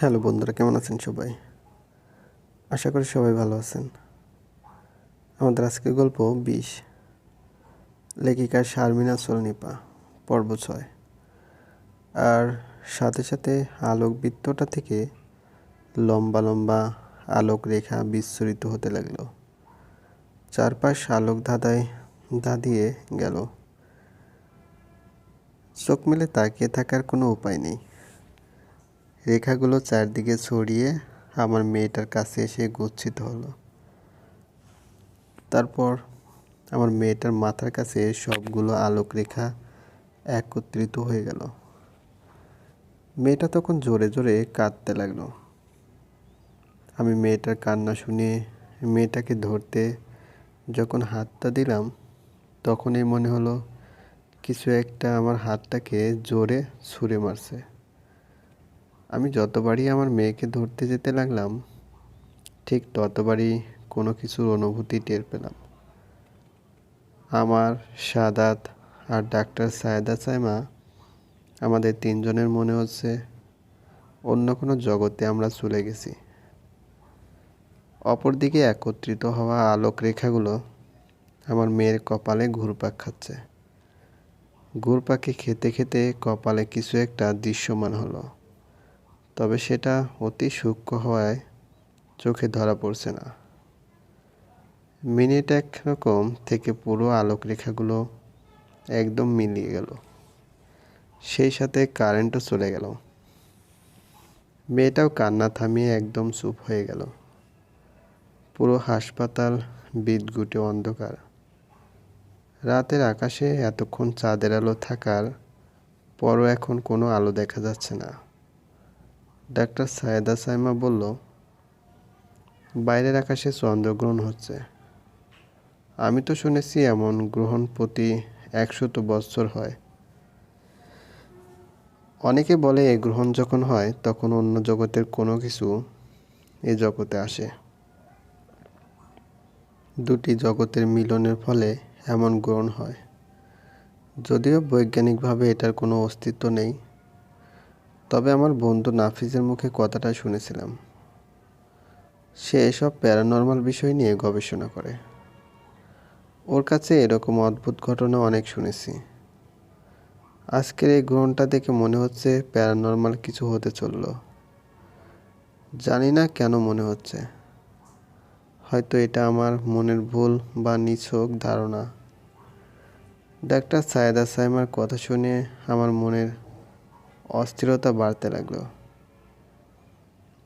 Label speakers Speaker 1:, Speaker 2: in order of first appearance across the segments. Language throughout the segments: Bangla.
Speaker 1: হ্যালো বন্ধুরা, কেমন আছেন সবাই? আশা করি সবাই ভালো আছেন। আমাদের আজকের গল্প বিষ লেখিকা শারমিনা সোলনিপা, পর্ব ছয়। আর সাথে সাথে আলোক বৃত্তটা থেকে লম্বা লম্বা আলোক রেখা বিস্তরিত হতে লাগল। চারপাশ আলোক ধাঁধায় ধাঁধিয়ে গেল। চোখ মেলে তাকিয়ে থাকার কোনো উপায় নেই। রেখাগুলো চারদিকে ছড়িয়ে আমার মেয়েটার কাছে এসে গচ্ছিত হলো। তারপর আমার মেয়েটার মাথার কাছে সবগুলো আলোক রেখা একত্রিত হয়ে গেল। মেয়েটা তখন জোরে জোরে কাঁদতে লাগল। আমি মেয়েটার কান্না শুনে মেয়েটাকে ধরতে যখন হাতটা দিলাম, তখনই মনে হলো, কিছু একটা আমার হাতটাকে জোরে ছুঁড়ে মারছে। আমি যতবারই আমার মেয়েকে ধরতে যেতে লাগলাম, ঠিক ততবারই কোনো কিছুর অনুভূতি টের পেলাম। আমার সাদাত আর ডাক্তার সায়দা সাইমা আমাদের তিনজনের মনে হচ্ছে অন্য কোনো জগতে আমরা চলে গেছি। অপরদিকে একত্রিত হওয়া আলোক রেখাগুলো আমার মেয়ের কপালে ঘুরপাক খাচ্ছে। ঘুরপাকে খেতে খেতে কপালে কিছু একটা দৃশ্যমান হলো। তবে সেটা অতি সূক্ষ্ম হওয়ায় চোখে ধরা পড়ছে না। মিনিট এক রকম থেকে পুরো আলোক রেখাগুলো একদম মিলিয়ে গেল। সেই সাথে কারেন্টও চলে গেল। মেয়েটাও কান্না থামিয়ে একদম চুপ হয়ে গেল। পুরো হাসপাতাল বিদ্যুটে অন্ধকার। রাতের আকাশে এতক্ষণ চাঁদের আলো থাকার পরও এখন কোনো আলো দেখা যাচ্ছে না। ডাক্তার সায়েদা সাইমা বলল, বাইরের আকাশে চন্দ্রগ্রহণ হচ্ছে। আমি তো শুনেছি এমন গ্রহণ প্রতি একশত বছর হয়। অনেকে বলে এই গ্রহণ যখন হয়, তখন অন্য জগতের কোনো কিছু এ জগতে আসে। দুটি জগতের মিলনের ফলে এমন গ্রহণ হয়। যদিও বৈজ্ঞানিকভাবে এটার কোনো অস্তিত্ব নেই। তবে আমার বন্ধু নাফিজের মুখে কথাটা শুনেছিলাম। সে এসব প্যারানর্মাল বিষয় নিয়ে গবেষণা করে। ওর কাছে এরকম অদ্ভুত ঘটনা অনেক শুনেছি। আজকের এই গ্রহণটা দেখে মনে হচ্ছে প্যারানর্মাল কিছু হতে চলল। জানি না কেন মনে হচ্ছে। হয়তো এটা আমার মনের ভুল বা নিছক ধারণা। ডাক্তার সায়েদা সাইমার কথা শুনে আমার মনের অস্থিরতা বাড়তে লাগল।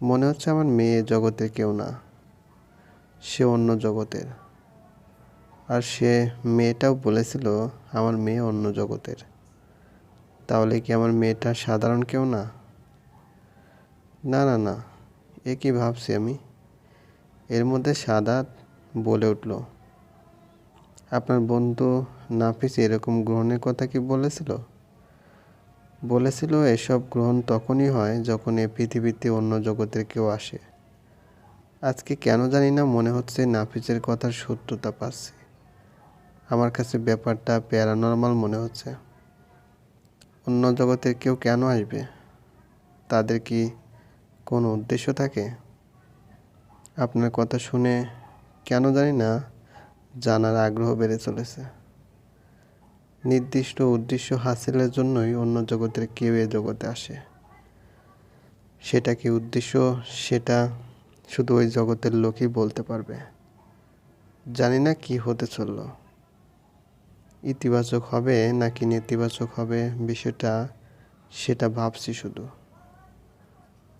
Speaker 1: মনে হচ্ছে আমার মেয়ে জগতের কেউ না, সে অন্য জগতের। আর সে মেয়েটাও বলেছিল আমার মেয়ে অন্য জগতের। তাহলে কি আমার মেয়েটা সাধারণ কেউ না? না না না, এ কি ভাবছি আমি? এর মধ্যে সাদাত বলে উঠল, আপনার বন্ধু নাফিস এরকম গ্রহণের কথা কি বলেছিল? বলেছিল, এসব গ্রহণ তখনই হয় যখন এ পৃথিবীতে অন্য জগতের কেউ আসে। আজকে কেন জানি না মনে হচ্ছে নাফিসের কথার সত্যতা পাচ্ছি। আমার কাছে ব্যাপারটা প্যারানর্মাল মনে হচ্ছে। অন্য জগতের কেউ কেন আসবে? তাদের কি কোনো উদ্দেশ্য থাকে? আপনার কথা শুনে কেন জানি না জানার আগ্রহ বেড়ে চলেছে। নির্দিষ্ট উদ্দেশ্য হাসিলের জন্যই অন্য জগতের কেউ এ জগতে আসে। সেটা কি উদ্দেশ্য? সেটা শুধু ওই জগতের লোকই বলতে পারবে। জানি না কি হতে চলল। ইতিবাচক হবে নাকি নেতিবাচক হবে বিষয়টা, সেটা ভাবছি শুধু।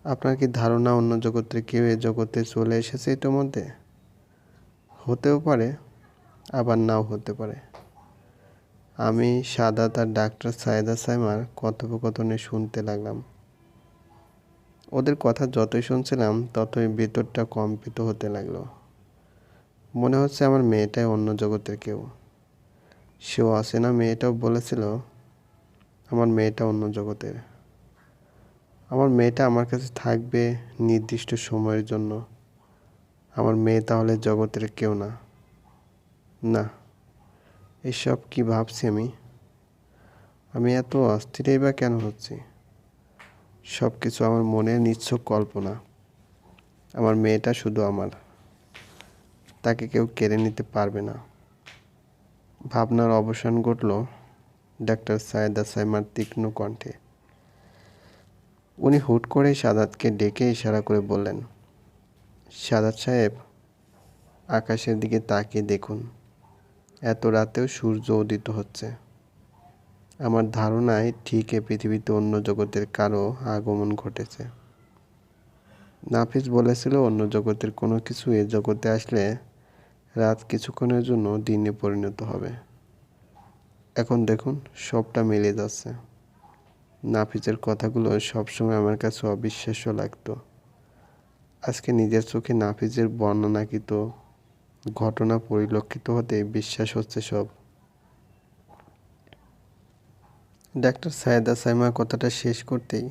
Speaker 1: আপনার কি ধারণা অন্য জগতের কেউ এ জগতে চলে এসেছে ইতিমধ্যে? হতেও পারে, আবার নাও হতে পারে। আমি সাদা তার ডাক্তার সায়দা সাইমার কথোপকথনে শুনতে লাগলাম। ওদের কথা যতই শুনছিলাম, ততই ভেতরটা কম্পিত হতে লাগল। মনে হচ্ছে আমার মেয়েটাই অন্য জগতের কেউ। সেও আসে না, মেয়েটাও বলেছিল, আমার মেয়েটা অন্য জগতের। আমার মেয়েটা আমার কাছে থাকবে নির্দিষ্ট সময়ের জন্য। আমার মেয়ে তাহলে জগতের কেউ না। না। এসব কি ভাবছি আমি? আমি এত অস্থিরই বা কেন হচ্ছি? সব কিছু আমার মনের নিচ্ছক কল্পনা। আমার মেয়েটা শুধু আমার। তাকে কেউ কেড়ে নিতে পারবে না। ভাবনার অবসান ঘটল ডাক্তার সায়েদা সাইমার তীক্ষ্ণ কণ্ঠে। উনি হুট করে সাদাতকে ডেকে ইশারা করে বললেন, সাদাত সাহেব, আকাশের দিকে তাকিয়ে দেখুন। এত রাতেও সূর্য উদিত হচ্ছে। আমার ধারণায় ঠিক এ পৃথিবীতে অন্য জগতের কারও আগমন ঘটেছে। নাফিস বলেছিল, অন্য জগতের কোনো কিছু এ জগতে আসলে রাত কিছুক্ষণের জন্য দিনে পরিণত হবে। এখন দেখুন, সবটা মিলে যাচ্ছে। নাফিজের কথাগুলো সবসময় আমার কাছে অবিশ্বাস্য লাগতো। আজকে নিজের চোখে নাফিজের বর্ণনাকৃত ঘটনা পরিলক্ষিত হতে বিশ্বাস হচ্ছে সব। ডাক্তার সায়েদা সাইমা কথাটা শেষ করতেই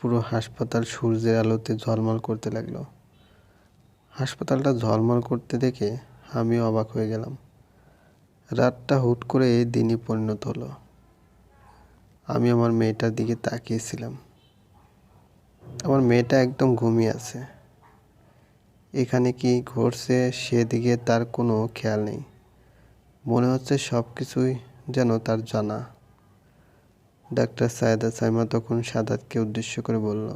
Speaker 1: পুরো হাসপাতাল সূর্যের আলোতে ঝলমল করতে লাগল। হাসপাতালটা ঝলমল করতে দেখে আমিও অবাক হয়ে গেলাম। রাতটা হুট করে দিনই পরিণত হলো। আমি আমার মেয়েটার দিকে তাকিয়েছিলাম। আমার মেয়েটা একদম ঘুমিয়ে আছে। এখানে কি ঘটছে সেদিকে তার কোনো খেয়াল নেই। মনে হচ্ছে সব কিছুই যেন তার জানা। ডাক্তার সায়েদা সাইমা তখন সাদাতকে উদ্দেশ্য করে বলল,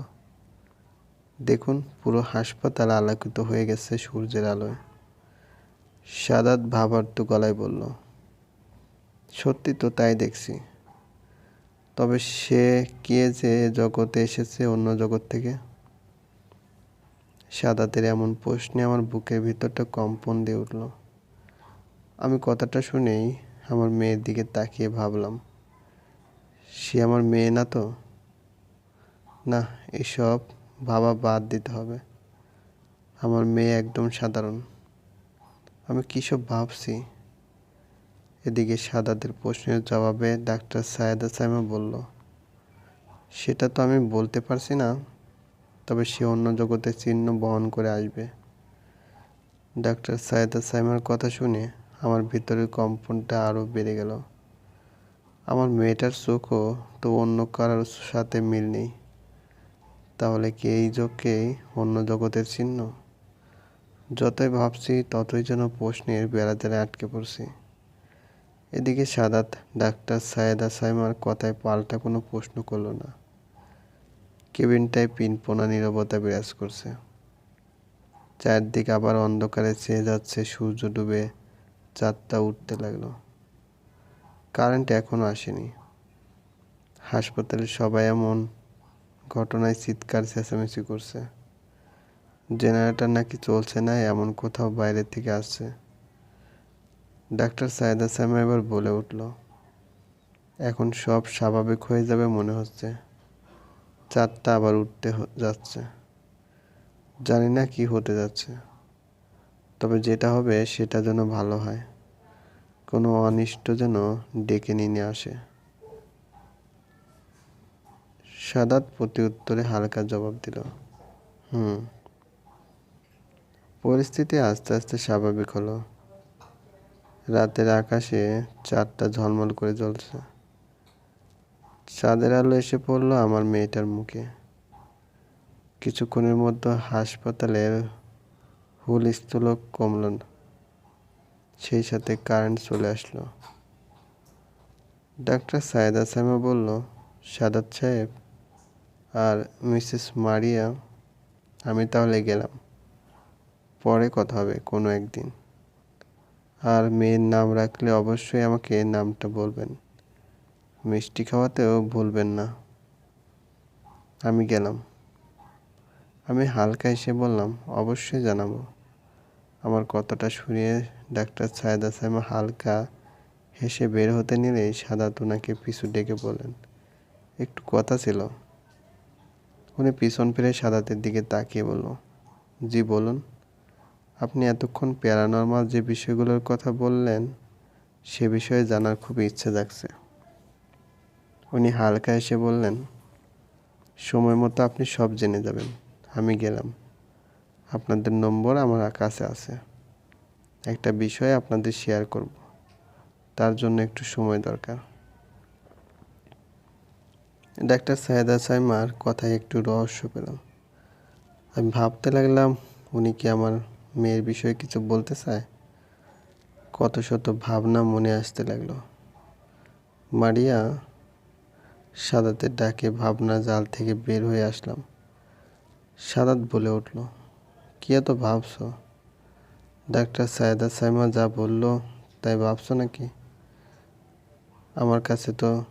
Speaker 1: দেখুন, পুরো হাসপাতাল আলোকিত হয়ে গেছে সূর্যের আলোয়। সাদাত ভাবার্থ গলায় বলল, সত্যি তো তাই দেখছি। তবে সে কে যে জগতে এসেছে অন্য জগৎ থেকে? সাদাতের এমন প্রশ্নে আমার বুকের ভিতরটা কম্পন দিয়ে উঠল। আমি কথাটা শুনেই আমার মেয়ের দিকে তাকিয়ে ভাবলাম, সে আমার মেয়ে না তো? না, এসব ভাবা বাদ দিতে হবে। আমার মেয়ে একদম সাধারণ। আমি সব ভাবছি? এদিকে সাদাদের প্রশ্নের জবাবে ডাক্তার সায়েদা সাইমা বলল, সেটা তো আমি বলতে পারছি না। তবে সে অন্য জগতের চিহ্ন বহন করে আসবে। ডাক্তার সায়েদা সাইমার কথা শুনে আমার ভিতরের কম্পনটা আরও বেড়ে গেল। আমার মেয়েটার চোখও তো অন্য কারোর সাথে মিল নেই। তাহলে কি এই যোগকেই অন্য জগতের চিহ্ন? যতই ভাবছি, ততই যেন প্রশ্নের বেড়াতে আটকে পড়ছি। এদিকে সাদাত ডাক্তার সায়েদা সাইমার কথায় পাল্টা কোনো প্রশ্ন করল না। কেবিনটায় পিনপোনা নীরবতা বিরাজ করছে। চারদিকে আবার অন্ধকারে চেয়ে যাচ্ছে সূর্য ডুবে চাঁদটা উঠতে লাগল। কারেন্ট এখনও আসেনি। হাসপাতালে সবাই এমন ঘটনায় চিৎকার, চেঁচামেচি করছে। জেনারেটর নাকি চলছে না, এমন কোথাও বাইরে থেকে আসছে। ডাক্তার সায়েদা সামা এবার বলে উঠল, এখন সব স্বাভাবিক হয়ে যাবে মনে হচ্ছে। চাঁদটা আবার উঠতে যাচ্ছে। জানি না কি হতে যাচ্ছে। তবে যেটা হবে সেটা যেন ভালো হয়। কোনো অনিষ্ট যেন ডেকে নিয়ে আসে। সাদাত প্রতি উত্তরে হালকা জবাব দিল, হুম। পরিস্থিতি আস্তে আস্তে স্বাভাবিক হলো। রাতের আকাশে চাঁদটা ঝলমল করে জ্বলছে। চাঁদের আলো এসে পড়ল আমার মেয়েটার মুখে। কিছুক্ষণের মধ্যে হাসপাতালের হুলস্থুল কমল সেই সাথে কারেন্ট চলে আসলো। ডাক্তার সায়েদা সাইমা বলল, সাদাত সাহেব আর মিসেস মারিয়া, আমি তাহলে গেলাম। পরে কথা হবে কোনো একদিন। আর মেয়ের নাম রাখলে অবশ্যই আমাকে নামটা বলবেন। মিষ্টি খাওয়াতেও ভুলবেন না। আমি গেলাম। আমি হালকা এসে বললাম, অবশ্যই জানাব। আমার কথাটা শুনিয়ে ডাক্তার সায়দা সাইমা হালকা হেসে বের হতে নিলেই সাদা তোনাকে পিছু ডেকে বলেন একটু কথা ছিল। উনি পিছন ফিরে সাদাতের দিকে তাকিয়ে বলল, জি, বলুন। আপনি এতক্ষণ প্যারানর্মাল যে বিষয়গুলোর কথা বললেন, সে বিষয়ে জানার খুব ইচ্ছে জাগছে। উনি হালকা এসে বললেন, সময় মতো আপনি সব জেনে যাবেন। আমি গেলাম। আপনাদের নম্বর আমার কাছে আছে। একটা বিষয় আপনাদের শেয়ার করব। তার জন্য একটু সময় দরকার। ডাক্তার সাহেদা সাইমার কথায় একটু রহস্য পেলাম। আমি ভাবতে লাগলাম, উনি কি আমার মেয়ের বিষয়ে কিছু বলতে চায়? কত শত ভাবনা মনে আসতে লাগল। মারিয়া সাদাতের ডাকে ভাবনা জাল থেকে বের হয়ে আসলাম। সাদাত বলে উঠল, কি এত ভাবছ? ডাক্তার সায়েদা সাইমা যা বলল তাই ভাবছ নাকি? আমার কাছে তো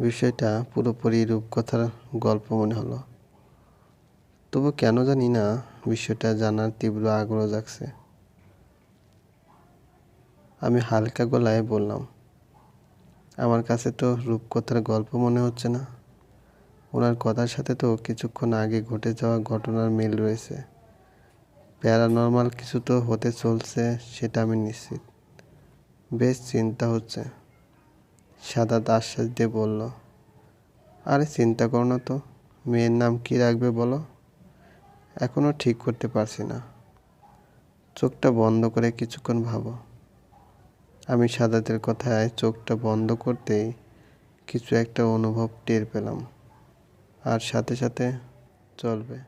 Speaker 1: বিষয়টা পুরোপুরি রূপকথার গল্প মনে হলো। তবু কেন জানি না বিষয়টা জানার তীব্র আগ্রহ জাগছে। আমি হালকা গলায় বললাম আমার কাছে তো রূপকথার গল্প মনে হচ্ছে না। ওনার কথার সাথে তো কিছুক্ষণ আগে ঘটে যাওয়া ঘটনার মিল রয়েছে। প্যারানর্মাল কিছু তো হতে চলছে, সেটা আমি নিশ্চিত। বেশ চিন্তা হচ্ছে। সাদাত আশ্বাস দিয়ে বলল, আরে চিন্তা করো না তো, মেয়ের নাম কি রাখবে বলো? এখনও ঠিক করতে পারছি না। চোখটা বন্ধ করে কিছুক্ষণ ভাবো। আমি সাদাতের কথায় চোখটা বন্ধ করতেই কিছু একটা অনুভব টের পেলাম। আর সাথে সাথে চলবে।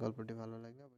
Speaker 1: গল্পটি ভালো লাগে